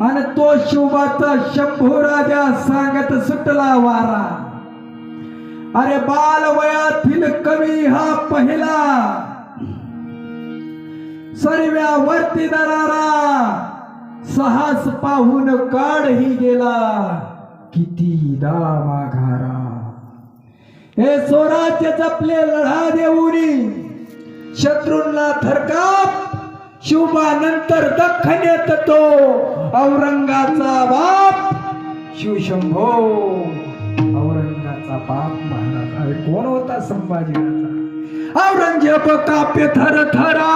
आणि तो शिवबाचा शंभू राजा सांगत सुटला वारा. अरे बाल वयातील कवी हा पहिला. सर्व्यावरती दरारा. साहस पाहून काढही गेला. किती माघारा हे स्वराज्य जपले लढा देऊनी. शत्रूंना थरका शिवबानंतर दख्खनेत तो औरंगाचा बाप. शिवशंभो औरंगाचा बाप महाराज. अरे कोण होता संभाजीराजा? औरंगजेब काप्य थर थरा.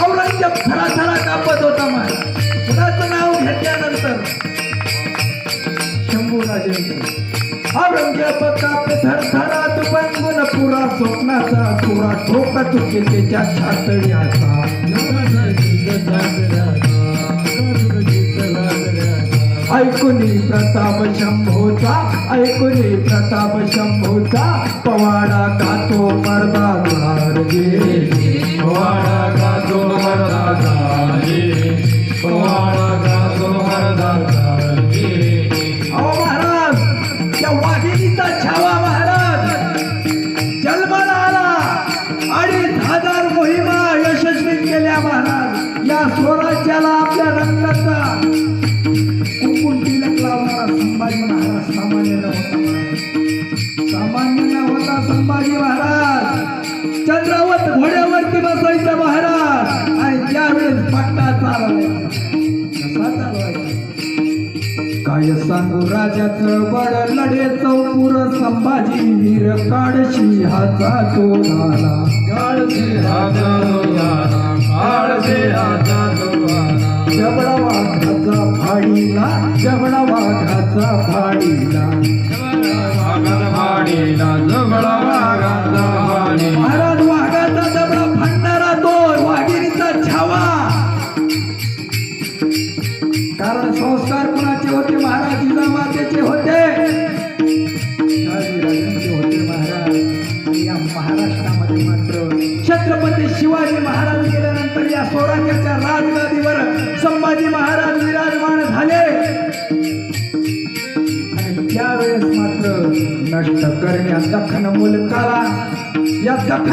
औरंगजेब थरा थरा कापत होता महाराज. शंभूराजे औरंगजेब कापे तू पुरा स्वप्नाचा पुरा ठोका त्याच्या ऐकुनी प्रताप शंभूचा ऐकुनी प्रताप शंभूचा पवाडा गातो या स्वराज्याला आपल्या रंगाचा कुंकुम तिलक लावणारा संभाजी महाराज सामान्य नव्हता. सामान्य होता संभाजी महाराज. चंद्रावत घोड्यावरती बसायचा महाराज. आणि त्यावेळेस पट्टा चालवायचा. काय सांगू राजाच बड लढे चौपूर संभाजी वीर काढशी हाचा तो झाला काळचे हाता जबडा वाघाचा भाडीला जबडा वाघाचा भाडी महाराज वाघाचा जबडा फाडणारा तो वाघिणीचा छावा. कारण संस्कार कुणाचे होते? महाराज जिजामातेचे होते. महाराज. या महाराष्ट्रामध्ये मात्र छत्रपती शिवाजी महाराज गेल्यानंतर या स्वराज्याच्या राजगादीवर त्यावेळेस मात्र नष्ट करण्यात दखन मुलकाला या दखन